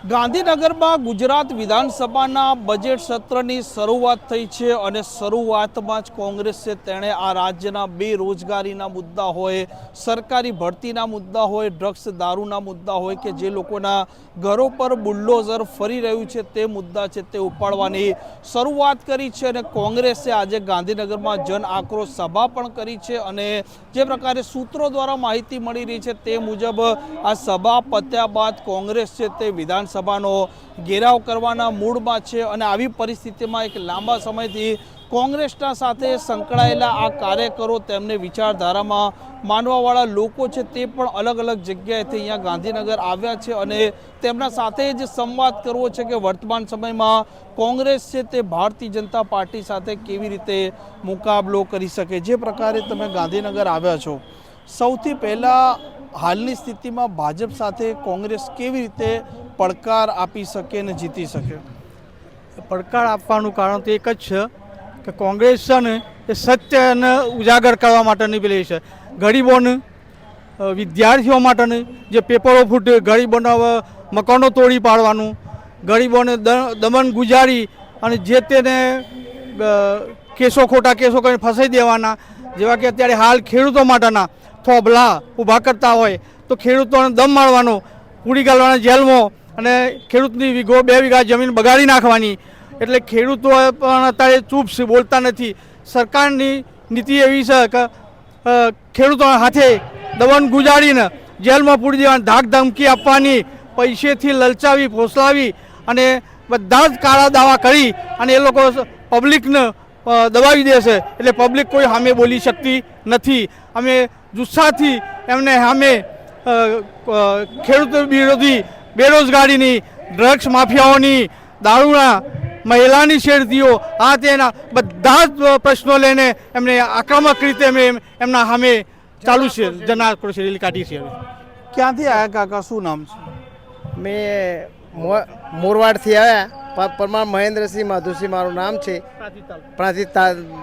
ગાંધીનગરમાં ગુજરાત વિધાનસભાના બજેટ સત્રની શરૂઆત થઈ છે અને શરૂઆતમાં જ કોંગ્રેસ તેણે આ રાજ્યના બેરોજગારીના મુદ્દા હોય, સરકારી ભરતીના મુદ્દા હોય ડ્રગ્સ દારૂના મુદ્દા હોય કે જે લોકોના ઘરો પર બુલ્ડોઝર ફરી રહ્યું છે તે મુદ્દા છે તે ઉપાડવાની શરૂઆત કરી છે અને કોંગ્રેસે આજે ગાંધીનગરમાં જન આક્રોશ સભા પણ કરી છે અને જે પ્રકારે સૂત્રો દ્વારા માહિતી મળી રહી છે તે મુજબ આ સભા પત્યા બાદ કોંગ્રેસ છે તે વિધાનસભાનો ઘેરાવ કરવાના મૂડમાં છે અને આવી પરિસ્થિતિમાં એક લાંબા સમયથી કોંગ્રેસના સાથે સંકળાયેલા આ કાર્યકરો તેમને વિચારધારામાં માનવાવાળા લોકો છે તે પણ અલગ અલગ જગ્યાએથી અહીંયા ગાંધીનગર આવ્યા છે અને તેમના સાથે જ સંવાદ કરવો છે કે વર્તમાન સમયમાં કોંગ્રેસ છે તે ભારતીય જનતા પાર્ટી સાથે કેવી રીતે મુકાબલો કરી શકે? જે પ્રકારે તમે ગાંધીનગર આવ્યા છો, સૌથી પહેલાં હાલની સ્થિતિમાં ભાજપ સાથે કોંગ્રેસ કેવી રીતે પડકાર આપી શકે અને જીતી શકે? પડકાર આપવાનું કારણ તો એક જ છે કે કોંગ્રેસ છે ને, એ સત્યને ઉજાગર કરવા માટેની પેલી છે. ગરીબોને વિદ્યાર્થીઓ માટેની જે પેપરો ફૂટે, ગરીબોના મકાનો તોડી પાડવાનું, ગરીબોને દમન ગુજારી અને જે તેને કેસો ખોટા કેસો કરીને ફસાઈ દેવાના જેવા કે અત્યારે હાલ ખેડૂતો માટેના થોભલા ઊભા કરતા હોય, તો ખેડૂતોને દમ મારવાનો, પૂરી ગાલવાના જેલમાં અને ખેડૂતની વીઘો, બે વીઘા જમીન બગાડી નાખવાની. એટલે ખેડૂતો પણ અત્યારે ચૂપ છે બોલતા નથી. સરકારની નીતિ એવી છે કે ખેડૂતોના હાથે દમન ગુજારીને જેલમાં પૂરી દેવાની, ધાક ધમકી આપવાની, પૈસેથી લલચાવી, ફોસલાવી અને બધા જ કાળા દાવા કરી અને એ લોકો પબ્લિકને દબાવી દેશે. એટલે પબ્લિક કોઈ સામે બોલી શકતી નથી. અમે જુસ્સાથી એમને સામે ખેડૂત વિરોધી બેરોજગારીની ડ્રગ્સ માફિયાઓની દારૂના મહિલાની શેરતીઓ આ તેના બધા જ પ્રશ્નો લઈને એમને આક્રમક રીતે અમે એમ- એમના સામે ચાલુ છે. જનાક્રોશ રેલી કાઢી છે હવે. ક્યાંથી આવ્યા કાકા? શું નામ છે? મેં મોરવાડથી આવ્યા પરમાર મહેન્દ્રસિંહ માધુસિંહ મારું નામ છે. પ્રાંતિ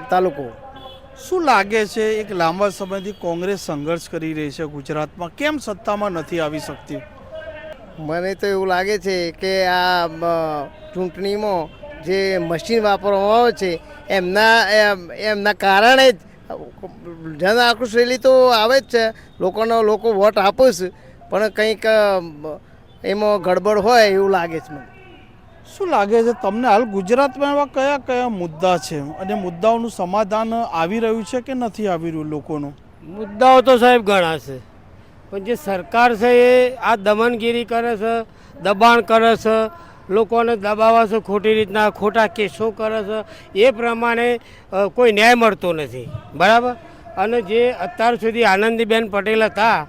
તાલુકો. શું લાગે છે એક લાંબા સમયથી કોંગ્રેસ સંઘર્ષ કરી રહી છે ગુજરાતમાં? કેમ સત્તામાં નથી આવી શકતી? મને તો એવું લાગે છે કે આ ચૂંટણીમાં જે મશીન વાપરવામાં આવે છે એમના એમ- એમના કારણે જ જન આક્રોશ રેલી તો આવે જ છે. લોકોનો લોકો વોટ આપે છે. પણ કંઈક એમાં ગડબડ હોય એવું લાગે છે મને. શું લાગે છે તમને હાલ ગુજરાતમાં એવા કયા કયા મુદ્દા છે અને મુદ્દાઓનું સમાધાન આવી રહ્યું છે કે નથી આવી રહ્યું લોકોનું? મુદ્દાઓ તો સાહેબ ઘણા છે. પણ જે સરકાર છે એ આ દમનગીરી કરે છે, દબાણ કરે છે, લોકોને દબાવે છે, ખોટી રીતના ખોટા કેસો કરે છે, એ પ્રમાણે કોઈ ન્યાય મળતો નથી. બરાબર? અને જે અત્યાર સુધી આનંદીબેન પટેલ હતા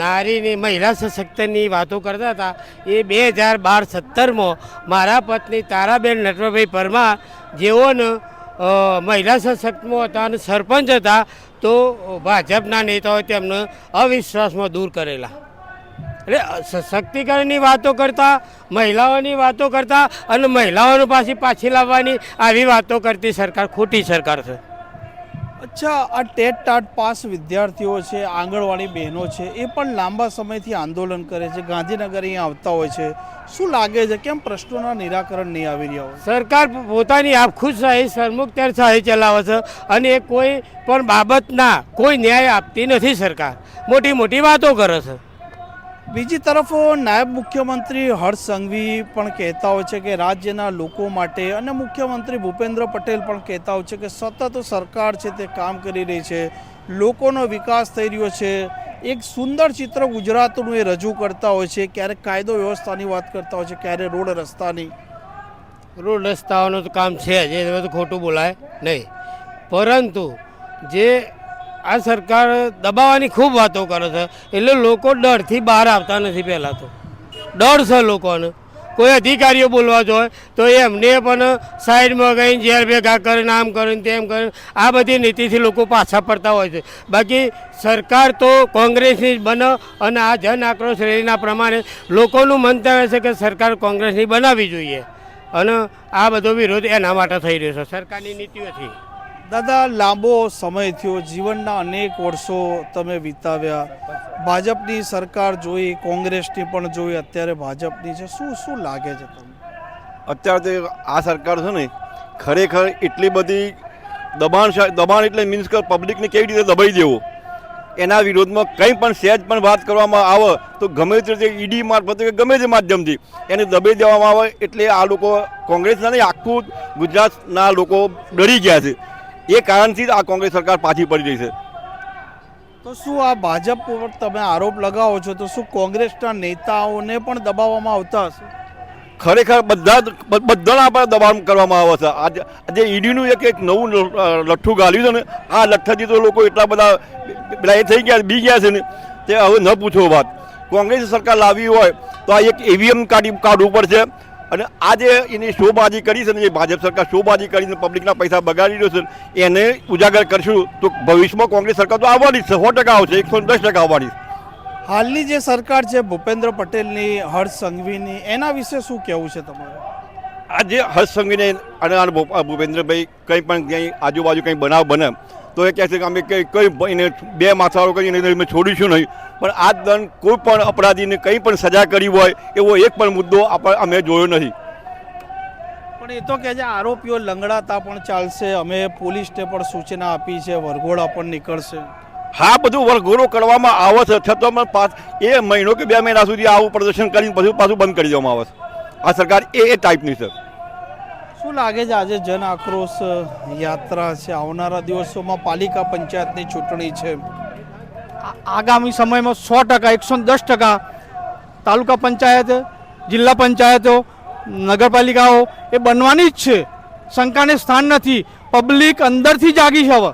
નારીની મહિલા સશક્તિની વાતો કરતા હતા. એ બે હજાર બાર સત્તરમાં મારા પત્ની તારાબેન નટવરભાઈ પરમાર જેઓને મહિલા સશક્તમાં હતા અને સરપંચ હતા, તો ભાજપના નેતાઓએ તેમને અવિશ્વાસમાં દૂર કરેલા. એટલે સશક્તિકરણની વાતો કરતા, મહિલાઓની વાતો કરતા અને મહિલાઓને પાછી પાછી લાવવાની આવી વાતો કરતી સરકાર ખોટી સરકાર છે. અચ્છા, આ ટેટ ટાટ પાસ વિદ્યાર્થીઓ છે, આંગણવાડી બહેનો છે, એ પણ લાંબા સમયથી આંદોલન કરે છે, ગાંધીનગર અહીંયા આવતા હોય છે. શું લાગે છે, કેમ પ્રશ્નોના નિરાકરણ નહીં આવી રહ્યા હોય? સરકાર પોતાની આપખુદશાહી સરમુખત્યારશાહી ચલાવે છે અને એ કોઈ પણ બાબતના કોઈ ન્યાય આપતી નથી સરકાર. મોટી મોટી વાતો કરે છે. બીજી તરફ નાયબ મુખ્યમંત્રી હર્ષ સંઘવી પણ કહેતા હોય છે કે રાજ્યના લોકો માટે અને મુખ્યમંત્રી ભૂપેન્દ્ર પટેલ પણ કહેતા હોય છે કે સતત સરકાર છે તે કામ કરી રહી છે, લોકોનો વિકાસ થઈ રહ્યો છે. એક સુંદર ચિત્ર ગુજરાતનું એ રજૂ કરતા હોય છે ક્યારેક કાયદો વ્યવસ્થાની વાત કરતા હોય છે ક્યારેક રોડ રસ્તાની. રોડ રસ્તાઓનું તો કામ છે જ, એ બધું ખોટું બોલાય નહીં. પરંતુ જે આ સરકાર દબાવવાની ખૂબ વાતો કરે છે. એટલે લોકો ડરથી બહાર આવતા નથી પહેલાં તો. ડર છે લોકોને. કોઈ અધિકારીઓ બોલવા જોઈએ તો એમને પણ સાઈડમાં ગઈને ઝેર ભેગા કરીને આમ કરીને તેમ કરીને આ બધી નીતિથી લોકો પાછા પડતા હોય છે. બાકી સરકાર તો કોંગ્રેસની જ બને અને આ જન આક્રોશ રેલીના પ્રમાણે લોકોનું મંતવ્ય છે કે સરકાર કોંગ્રેસની બનાવવી જોઈએ. અને આ બધો વિરોધ એના માટે થઈ રહ્યો છે. સરકારની નીતિઓથી. દાદા, લાંબો સમય થયો. જીવનના અનેક વર્ષો તમે વિતાવ્યા. ભાજપની સરકાર જોઈ, કોંગ્રેસની પણ જોઈ, અત્યારે ભાજપની છે. શું શું લાગે છે તમને? અત્યારે આ સરકાર છે ને, ખરેખર એટલી બધી દબાણ દબાણ એટલે મીન્સ કે પબ્લિકને કેવી રીતે દબાઈ દેવો? એના વિરોધમાં કંઈ પણ સહેજ પણ વાત કરવામાં આવે, તો ગમે તે રીતે ઈડી મારફતે કે ગમે તે માધ્યમથી એને દબાઈ દેવામાં આવે, એટલે આ લોકો કોંગ્રેસના નહીં, આખું ગુજરાતના લોકો ડરી ગયા છે. એ કારણથી જ આ કોંગ્રેસ સરકાર પાછી પડી રહી છે. તો શું આ ભાજપ પર તમે આરોપ લગાવો છો? તો શું કોંગ્રેસના નેતાઓને પણ દબાવવામાં આવતા હશે? ખરેખર બધા જ- બધાના પર દબાણ કરવામાં આવે છે. આજે આજે ઈડીનું એક એક નવું લઠ્ઠું ગાલ્યું છે ને આ લઠ્ઠાથી તો લોકો એટલા બધા પેલા એ થઈ ગયા બી ગયા છે ને તે હવે ન પૂછો વાત. કોંગ્રેસ સરકાર લાવી હોય તો આ એક ઈવીએમ કાઢી કાઢવું પડશે અને આ જે એની શોબાજી કરી છે ને જે ભાજપ સરકાર શોબાજી કરીને પબ્લિકના પૈસા બગાડી રહ્યો છે એને ઉજાગર કરશું. તો ભવિષ્યમાં કોંગ્રેસ સરકાર તો આવવાની છે સો ટકા આવશે એકસો દસ ટકા આવવાની છે. હાલની જે સરકાર છે ભૂપેન્દ્ર પટેલની હર્ષ સંઘવીની એના વિશે શું કહેવું છે તમારે? આજે હર્ષ સંઘવીને અને ભૂપેન્દ્રભાઈ કંઈ પણ ક્યાંય આજુબાજુ કંઈ બનાવ બને તો એ કહે છે કે અમે કંઈ કંઈ એને બે માથાળો કરીને એને અમે છોડીશું નહીં. પણ આજ દંડ કોઈ પણ અપરાધીને કંઈ પણ સજા કરી હોય એવો એક પણ મુદ્દો આપણે અમે જોયો નથી પણ એ તો કહે છે આરોપીઓ લંગડાતા પણ ચાલશે અમે પોલીસને પણ સૂચના આપી છે વરઘોડા પણ નીકળશે. હા બધું વરઘોડો કરવામાં આવે છે. છતાં પણ પાછ એ મહિનો કે બે મહિના સુધી આવું પ્રદર્શન કરીને પછી પાછું બંધ કરી દેવામાં આવે છે. આ સરકાર એ એ ટાઈપની છે. શું લાગે છે આજે જન આક્રોશ યાત્રા છે? આવનારા દિવસોમાં પાલિકા પંચાયતની ચૂંટણી છે. આગામી સમયમાં સો ટકા, એકસો દસ ટકા તાલુકા પંચાયત, જિલ્લા પંચાયતો, નગરપાલિકાઓ એ બનવાની જ છે. શંકાને સ્થાન નથી. પબ્લિક અંદરથી જાગી છે હવે.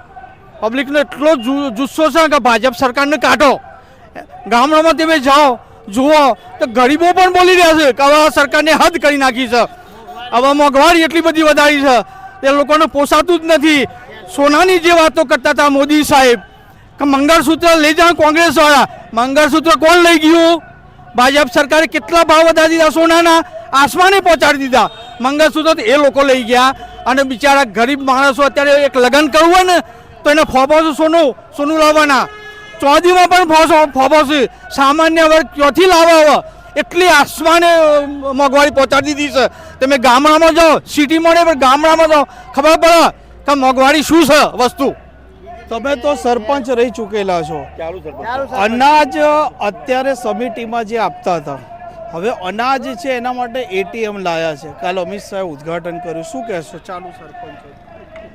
પબ્લિકનો એટલો જુસ્સો છે કે ભાજપ સરકારને કાઢો. ગામડામાં તમે જાઓ, જુઓ, તો ગરીબો પણ બોલી રહ્યા છે કે હવે સરકારને હદ કરી નાખી છે. હવે મોંઘવારી એટલી બધી વધારી છે. તે લોકોને પોસાતું જ નથી. સોનાની જે વાતો કરતા હતા મોદી સાહેબ, કે મંગળસૂત્ર લઈ જાઓ કોંગ્રેસવાળા મંગળસૂત્ર કોણ લઈ ગયું? ભાજપ સરકારે કેટલા ભાવ વધારી દીધા સોનાના? આસમાને પહોંચાડી દીધા. મંગળસૂત્ર એ લોકો લઈ ગયા. અને બિચારા ગરીબ માણસો અત્યારે એક લગ્ન કરવું હોય ને, તો એને ફોબોસ સોનું સોનું લાવવાના. ચોદીમાં પણ ફોસો ફોબો સામાન્ય વર્ગ ક્યાંથી લાવવા એટલી આસમાને મોંઘવારી પહોંચાડી દીધી છે. તમે ગામડામાં જાઓ સિટીમાં નહીં પણ ગામડામાં જાઓ. ખબર પડે કે મોંઘવારી શું છે વસ્તુ? તમે તો સરપંચ રહી ચૂકેલા છો. અનાજ અત્યારે સમિટીમાં જે આપતા હતા. હવે અનાજ છે એના માટે એટીએમ લાયા છે. કાલે અમિત શાહે ઉદઘાટન કર્યું. શું કહેશો? ચાલુ સરપંચ.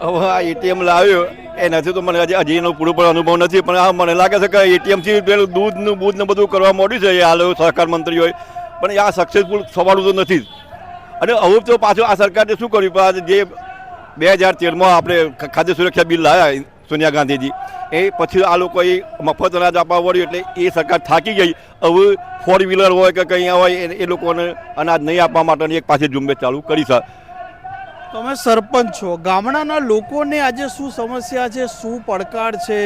હવે આ એટીએમ લાવ્યો. એ નથી તો મને હજી એનો પૂરેપૂરો અનુભવ નથી, પણ આ મને લાગે છે કે એટીએમથી પેલું દૂધનું, બૂધને બધું કરવા મોડ્યું છે, એ હાલ સહકાર મંત્રી હોય પણ આ સક્સેસફુલ થવાનું તો નથી જ. અને હવે તો પાછું આ સરકારે શું કર્યું? પણ જે બે હજાર તેરમાં આપણે ખાદ્ય સુરક્ષા બિલ લાવ્યા સોનિયા ગાંધીજી, એ પછી આ લોકોએ મફત અનાજ આપવા વળ્યું એટલે એ સરકાર થાકી ગઈ. હવે ફોર વ્હીલર હોય કે કંઈ હોય, એ- એ લોકોને અનાજ નહીં આપવા માટેની એક પાછી ઝુંબેશ ચાલુ કરી છે. તમે સરપંચ છો. ગામડાના લોકોને આજે શું સમસ્યા છે? શું પડકાર છે?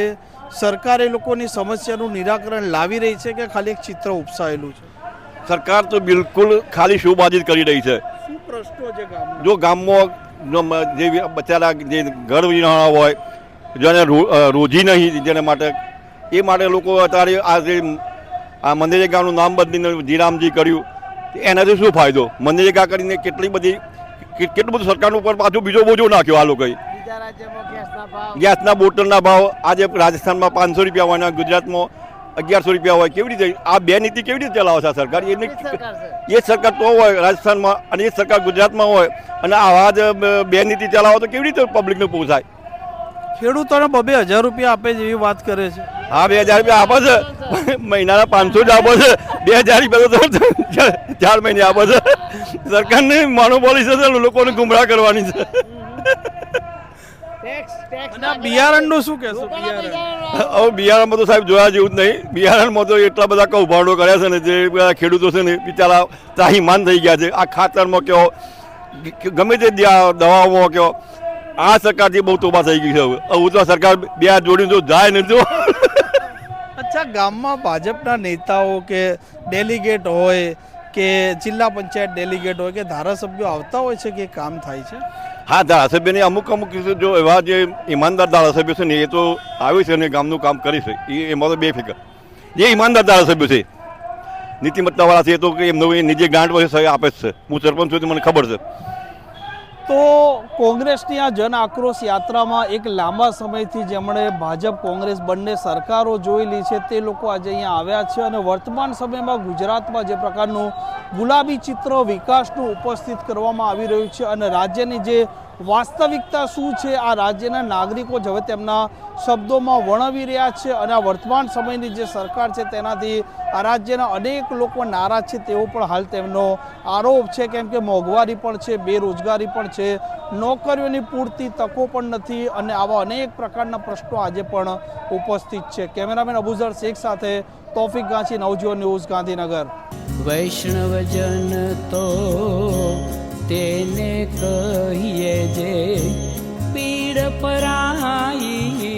સરકાર એ લોકોની સમસ્યાનું નિરાકરણ લાવી રહી છે કે ખાલી એક ચિત્ર ઉપસાયેલું છે? સરકાર તો બિલકુલ ખાલી શુભાજિત કરી રહી છે. શું પ્રશ્નો છે જો ગામમાં જે બચારા જે ઘર વિહોણા હોય જેને રોજી નહીં જેને માટે એ માટે લોકો અત્યારે આ જે આ મંદિરેગાનું નામ બદલીને જીરામજી કર્યું એનાથી શું ફાયદો? મંદિરેગા કરીને કેટલી બધી કેટલું બધું સરકારનું ઉપર પાછું બીજો બોજો નાખ્યો આ લોકોએ. ગેસના બોટલના ભાવ આજે રાજસ્થાનમાં પાંચસો રૂપિયા હોય ગુજરાતમાં અગિયારસો રૂપિયા હોય કેવી રીતે? આ બે નીતિ કેવી રીતે ચલાવે છે સરકાર? એની એ સરકાર તો હોય રાજસ્થાનમાં અને એ સરકાર ગુજરાતમાં હોય. અને આવા જ બે નીતિ ચલાવો તો કેવી રીતે પબ્લિકને પોસાય? ખેડૂતોને બબે હજાર રૂપિયા આપે છે એવી વાત કરે છે. હા બે હજાર રૂપિયા આપે છે. મહિનાના પાંચસો જ આપે છે. બે હજાર રૂપિયા તો ચાર- મહિને આપે છે. સરકારની મોનોપોલી છે લોકોને ગુમરાહ કરવાની છે. ટેક્સ ટેક્સ અને આ બિયારણનું શું કહેશો? બિયારણ. હવે બિયારણમાં તો સાહેબ જોયા જેવું જ નહીં. બિયારણમાં તો એટલા બધા કૌભાંડો કર્યા છે ને જે બધા ખેડૂતો છે ને બિચારા ત્રાહીમાન થઈ ગયા છે. આ ખાતરમાં કહો ગમે તે દવા- દવાઓમાં કહો આ સરકારથી બહુ તોબા થઈ ગઈ છે હવે. હવે તો સરકાર બે હાથ જોડીને જો જાય ને જો. અચ્છા ગામમાં ભાજપના નેતાઓ કે ડેલિગેટ હોય કે જિલ્લા પંચાયત ડેલિગેટ હોય કે ધારાસભ્યો આવતા હોય છે કે કામ થાય છે? હા ધારાસભ્યને અમુક અમુક જો એવા જે ઈમાનદાર ધારાસભ્ય છે ને એ તો આવે છે અને ગામનું કામ કરી છે. એ એમાં તો બે ફિકર જે ઈમાનદાર ધારાસભ્ય છે. નીતિમત્તાવાળા છે એ તો કે એમનો એ નીચે પાસે આપે જ છે. હું સરપંચ છું તો મને ખબર છે. તો કોંગ્રેસની આ જન આક્રોશ યાત્રામાં એક લાંબા સમયથી જેમણે ભાજપ કોંગ્રેસ બંને સરકારો જોયેલી છે તે લોકો આજે અહીંયા આવ્યા છે અને વર્તમાન સમયમાં ગુજરાતમાં જે પ્રકારનું ગુલાબી ચિત્ર વિકાસનું ઉપસ્થિત કરવામાં આવી રહ્યું છે અને રાજ્યની જે વાસ્તવિકતા શું છે, આ રાજ્યના નાગરિકો જ હવે તેમના શબ્દોમાં વર્ણવી રહ્યા છે અને આ વર્તમાન સમયની જે સરકાર છે તેનાથી આ રાજ્યના અનેક લોકો નારાજ છે તેવો પણ હાલ તેમનો આરોપ છે. કેમ કે મોંઘવારી પણ છે, બેરોજગારી પણ છે, નોકરીઓની પૂરતી તકો પણ નથી અને આવા અનેક પ્રકારના પ્રશ્નો આજે પણ ઉપસ્થિત છે. કેમેરામેન અબુઝર શેખ સાથે તોફિક ગાંચી, નવજીવન ન્યૂઝ, ગાંધીનગર. વૈષ્ણવજન તો તેને કહીએ જે પીડ પરાઈ